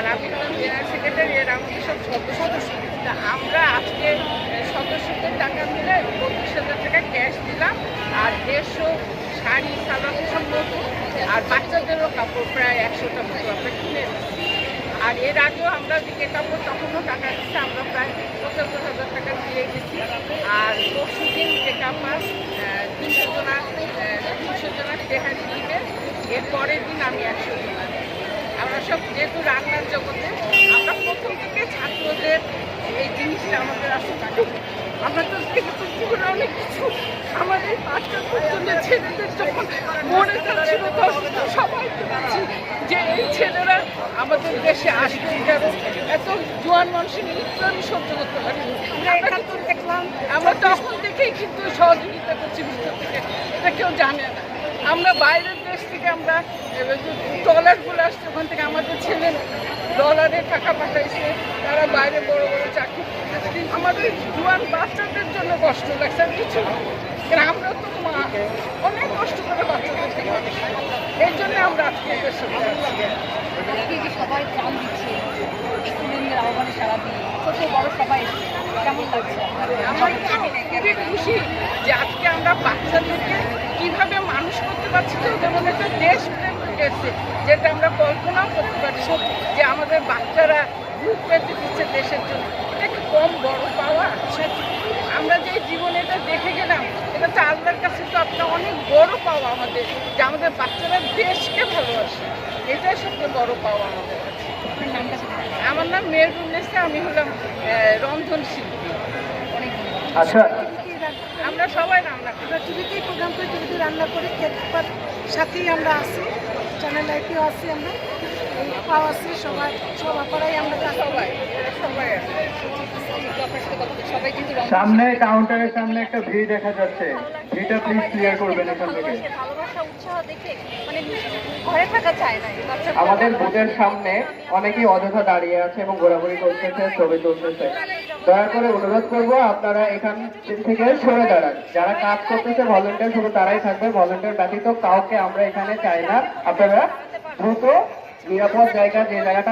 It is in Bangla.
আর আমি জেনারেল সেক্রেটারি এর আমাদের সব সদস্য। তা আমরা আজকে সদস্যদের টাকা মিলে পঁচিশ হাজার টাকা ক্যাশ দিলাম। আর দেড়শো শাড়ি, সালোয়ার সব নতুন। আর বাচ্চাদেরও কাপড় প্রায় একশোটা মতো আমরা কিনে আর এর আগেও আমরা দিকে কাপড় তখনও টাকা দিচ্ছি আমরা প্রায় পঁচাত্তর হাজার টাকা দিয়ে গেছি আর পরশু দিন টেকা পাস তিনশো জনা তিনশো জনা তেহারি দিবে। এর পরের দিন আমি একশো সব যেহেতু রান্নার জগতে আমরা প্রথম থেকে ছাত্রদের এই জিনিসটা আমাদের আসলে থাকে আমরা তো জীবনে অনেক কিছু আমাদের পাঁচটা পর্যন্ত ছেলেদের যখন মনে যাচ্ছিল তখন তো সবাই যে এই ছেলেরা আমাদের দেশে আসবে। কেন এত জোয়ান মানুষের মৃত্যু আমি সহ্য করতে পারি আমরা একাত্তর দেখলাম। আমরা তখন থেকেই কিন্তু সহযোগিতা করছি ভিতর থেকে এটা কেউ জানে না। আমরা বাইরের দেশ থেকে আমরা ডলারগুলো আসছে ওখান থেকে আমাদের ছেলে ডলারে টাকা পাঠাইছে। তারা বাইরে বড় বড় চাকরি আমাদের জুয়ান বাচ্চাদের জন্য কষ্ট লাগছে আর কিছু আমরা তো মা অনেক কষ্ট করে বাচ্চাদের এই জন্য আমরা আজকে সবাই ত্রাণ দিচ্ছে স্টুডেন্টদের আহ্বানে সারা দিয়ে ছোট বড় সবাই কেমন লাগছে আমার খুবই খুশি যে আজকে আমরা বাচ্চাদেরকে কীভাবে পারছি তো যেমন একটা দেশ প্রেম এসছে যেটা আমরা কল্পনাও করতে পারছি যে আমাদের বাচ্চারা গ্রুপ পেতে দিচ্ছে দেশের জন্য। এটা কি কম বড় পাওয়া। আমরা যে জীবনে এটা দেখে গেলাম এটা তো আল্লাহর কাছে তো একটা অনেক বড় পাওয়া আমাদের যে আমাদের বাচ্চারা দেশকে ভালোবাসে। এটাই সবচেয়ে বড় পাওয়া আমাদের কাছে। আপনার আমার নাম মেহরুন্নেসা আমি হলাম রন্ধন শিল্পী। আচ্ছা। আমরা সবাই রান্না করি। রান্না করি খেতে সাথেই আমরা আসি চ্যানেল লাইফেও আসি আমরা পাও আছি সবাই সব আমরা সবাই সবাই আছে একটু আপনার সাথে কথা বলি। সবাই কিন্তু রং সামনে কাউন্টারের সামনে একটা ভিড় দেখা যাচ্ছে। ভিড়টা প্লিজ ক্লিয়ার করবেন এখান থেকে। মানে আমাদের বুথের সামনে অনেকেই অযথা দাঁড়িয়ে আছে এবং ঘোরাঘুরি করতেছে ছবি তুলতেছে। দয়া করে অনুরোধ করব আপনারা এখান থেকে সরে দাঁড়ান। যারা কাজ করতেছে ভলেন্টিয়ার শুধু তারাই থাকবে। ভলেন্টিয়ার ব্যতীত কাউকে আমরা এখানে চাই না। আপনারা দ্রুত নিরাপদ জায়গা যে জায়গাটা